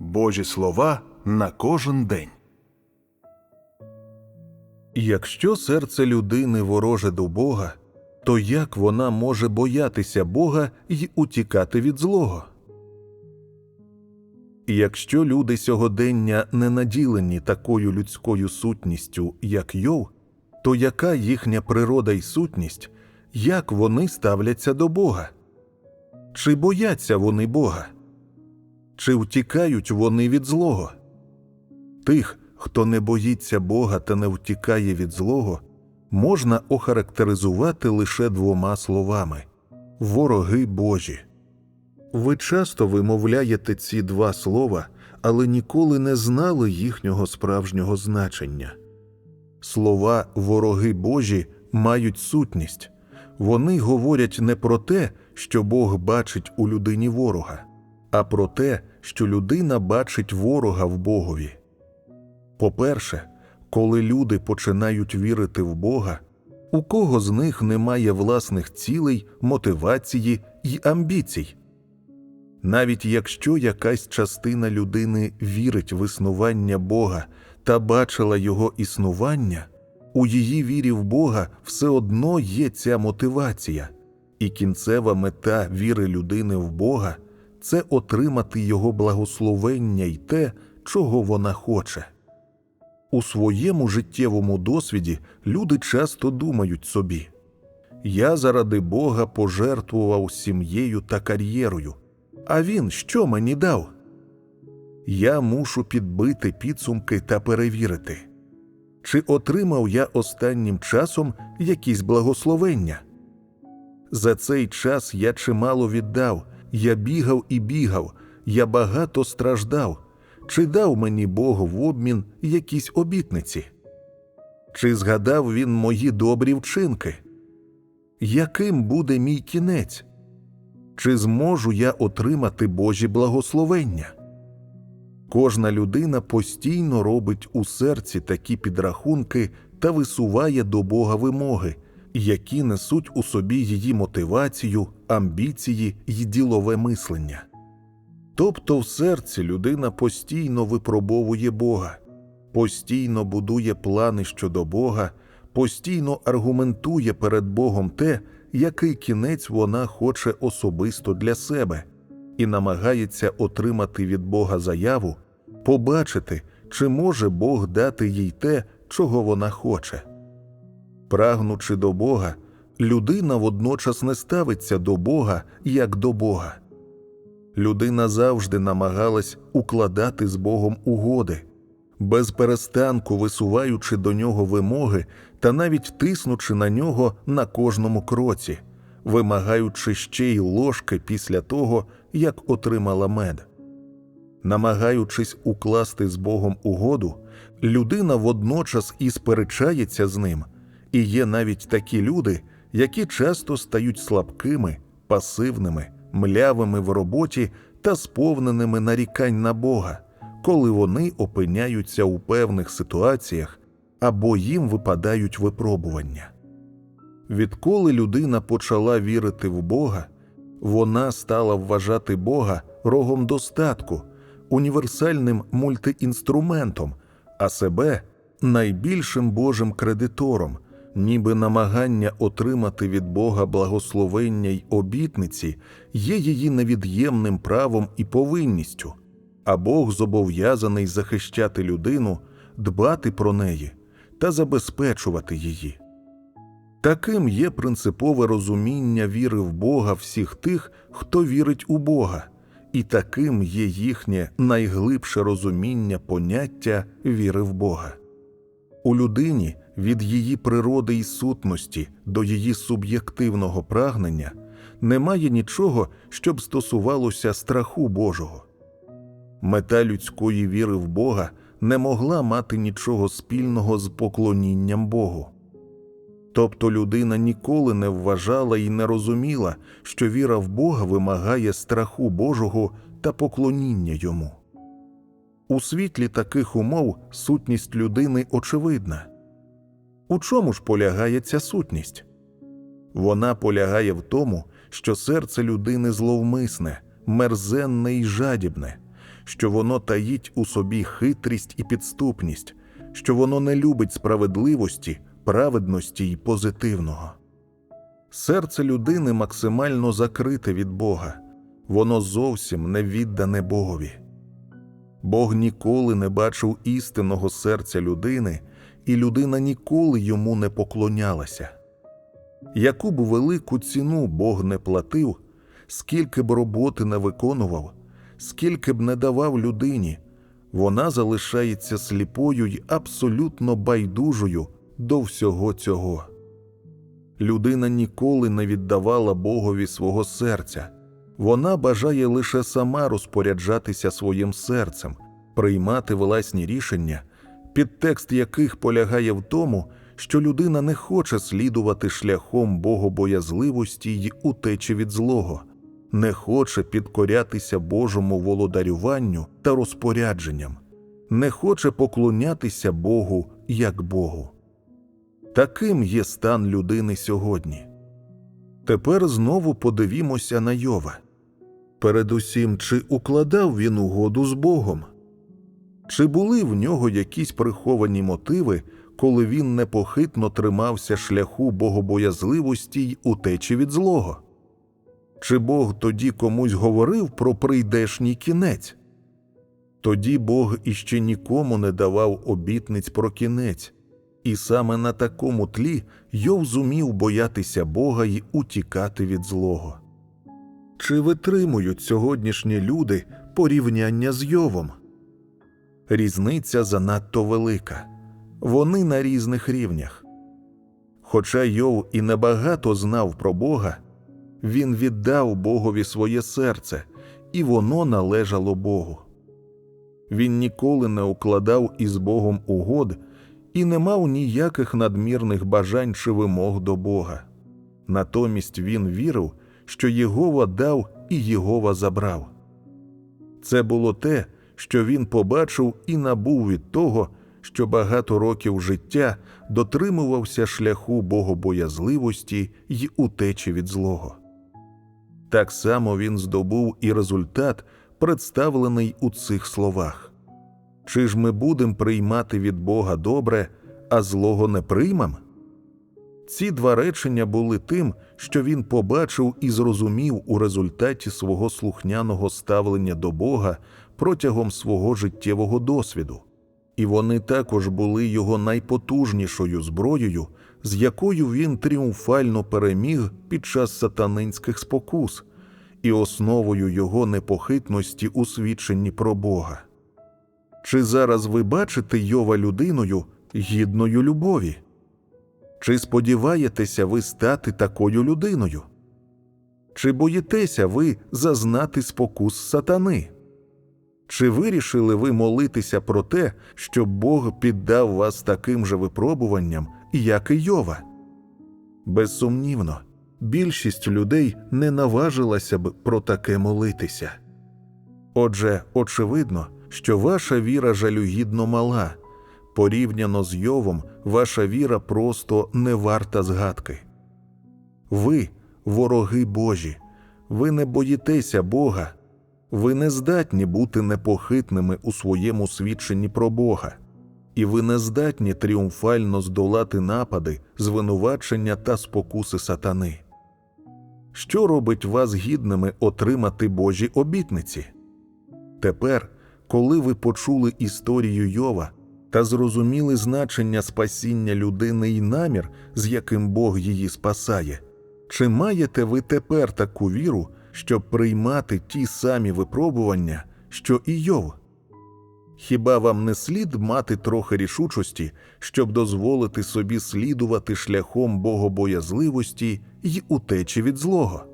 Божі слова на кожен день. Якщо серце людини вороже до Бога, то як вона може боятися Бога й утікати від злого? Якщо люди сьогодення не наділені такою людською сутністю, як Йов, то яка їхня природа й сутність, як вони ставляться до Бога? Чи бояться вони Бога? Чи втікають вони від злого? Тих, хто не боїться Бога та не втікає від злого, можна охарактеризувати лише двома словами вороги Божі. Ви часто вимовляєте ці два слова, але ніколи не знали їхнього справжнього значення. Слова вороги Божі мають сутність. Вони говорять не про те, що Бог бачить у людині ворога, а про те, що людина бачить ворога в Богові. По-перше, коли люди починають вірити в Бога, у кого з них немає власних цілей, мотивації й амбіцій. Навіть якщо якась частина людини вірить в існування Бога та бачила його існування, у її вірі в Бога все одно є ця мотивація, і кінцева мета віри людини в Бога це отримати Його благословення й те, чого вона хоче. У своєму життєвому досвіді люди часто думають собі Я заради Бога пожертвував сім'єю та кар'єрою, а він що мені дав? Я мушу підбити підсумки та перевірити, чи отримав я останнім часом якісь благословення. За цей час я чимало віддав, я бігав і бігав, я багато страждав. Чи дав мені Бог в обмін якісь обітниці? Чи згадав він мої добрі вчинки? Яким буде мій кінець? Чи зможу я отримати Божі благословення? Кожна людина постійно робить у серці такі підрахунки та висуває до Бога вимоги, які несуть у собі її мотивацію, амбіції й ділове мислення. Тобто в серці людина постійно випробовує Бога, постійно будує плани щодо Бога, постійно аргументує перед Богом те, який кінець вона хоче особисто для себе, і намагається отримати від Бога заяву, побачити, чи може Бог дати їй те, чого вона хоче. Прагнучи до Бога, людина водночас не ставиться до Бога як до Бога. Людина завжди намагалась укладати з Богом угоди, без перестанку висуваючи до нього вимоги та навіть тиснучи на нього на кожному кроці, вимагаючи ще й ложки після того, як отримала мед. Намагаючись укласти з Богом угоду, людина водночас і сперечається з ним, і є навіть такі люди, які часто стають слабкими, пасивними млявими в роботі та сповненими нарікань на Бога, коли вони опиняються у певних ситуаціях або їм випадають випробування. Відколи людина почала вірити в Бога, вона стала вважати Бога рогом достатку, універсальним мультиінструментом, а себе найбільшим Божим кредитором ніби намагання отримати від Бога благословення й обітниці є її невід'ємним правом і повинністю, а Бог зобов'язаний захищати людину, дбати про неї та забезпечувати її. Таким є принципове розуміння віри в Бога всіх тих, хто вірить у Бога, і таким є їхнє найглибше розуміння поняття віри в Бога. У людині від її природи і сутності до її суб'єктивного прагнення немає нічого, щоб стосувалося страху Божого. Мета людської віри в Бога не могла мати нічого спільного з поклонінням Богу. Тобто людина ніколи не вважала і не розуміла, що віра в Бога вимагає страху Божого та поклоніння йому. У світлі таких умов сутність людини очевидна. У чому ж полягає ця сутність? Вона полягає в тому, що серце людини зловмисне, мерзенне і жадібне, що воно таїть у собі хитрість і підступність, що воно не любить справедливості, праведності і позитивного. Серце людини максимально закрите від Бога, воно зовсім не віддане Богові. Бог ніколи не бачив істинного серця людини, і людина ніколи йому не поклонялася. Яку б велику ціну Бог не платив, скільки б роботи не виконував, скільки б не давав людині, вона залишається сліпою й абсолютно байдужою до всього цього. Людина ніколи не віддавала Богові свого серця. Вона бажає лише сама розпоряджатися своїм серцем, приймати власні рішення, підтекст яких полягає в тому, що людина не хоче слідувати шляхом богобоязливості й утечі від злого, не хоче підкорятися Божому володарюванню та розпорядженням, не хоче поклонятися Богу як Богу. Таким є стан людини сьогодні. Тепер знову подивімося на Йова. Передусім, чи укладав він угоду з Богом? Чи були в нього якісь приховані мотиви, коли він непохитно тримався шляху богобоязливості й утечі від злого? Чи Бог тоді комусь говорив про прийдешній кінець? Тоді Бог іще нікому не давав обітниць про кінець, і саме на такому тлі Йов зумів боятися Бога й утікати від злого. Чи витримують сьогоднішні люди порівняння з Йовом? Різниця занадто велика. Вони на різних рівнях. Хоча Йов і небагато знав про Бога, він віддав Богові своє серце, і воно належало Богу. Він ніколи не укладав із Богом угод і не мав ніяких надмірних бажань чи вимог до Бога. Натомість він вірив, що Єгова дав і Єгова забрав. Це було те, що він побачив і набув від того, що багато років життя дотримувався шляху богобоязливості й утечі від злого. Так само він здобув і результат, представлений у цих словах. Чи ж ми будемо приймати від Бога добре, а злого не приймем? Ці два речення були тим, що він побачив і зрозумів у результаті свого слухняного ставлення до Бога протягом свого життєвого досвіду, і вони також були його найпотужнішою зброєю, з якою він тріумфально переміг під час сатанинських спокус, і основою його непохитності у свідченні про Бога. Чи зараз ви бачите Йова людиною гідною любові? Чи сподіваєтеся ви стати такою людиною? Чи боїтеся ви зазнати спокус сатани? Чи вирішили ви молитися про те, щоб Бог піддав вас таким же випробуванням, як і Йова? Безсумнівно, більшість людей не наважилася б про таке молитися. Отже, очевидно, що ваша віра жалюгідно мала. Порівняно з Йовом, ваша віра просто не варта згадки. Ви вороги Божі, ви не боїтеся Бога, ви не здатні бути непохитними у своєму свідченні про Бога, і ви не здатні тріумфально здолати напади, звинувачення та спокуси сатани. Що робить вас гідними отримати Божі обітниці? Тепер, коли ви почули історію Йова та зрозуміли значення спасіння людини і намір, з яким Бог її спасає, чи маєте ви тепер таку віру, щоб приймати ті самі випробування, що і Йов? Хіба вам не слід мати трохи рішучості, щоб дозволити собі слідувати шляхом богобоязливості й утечі від злого?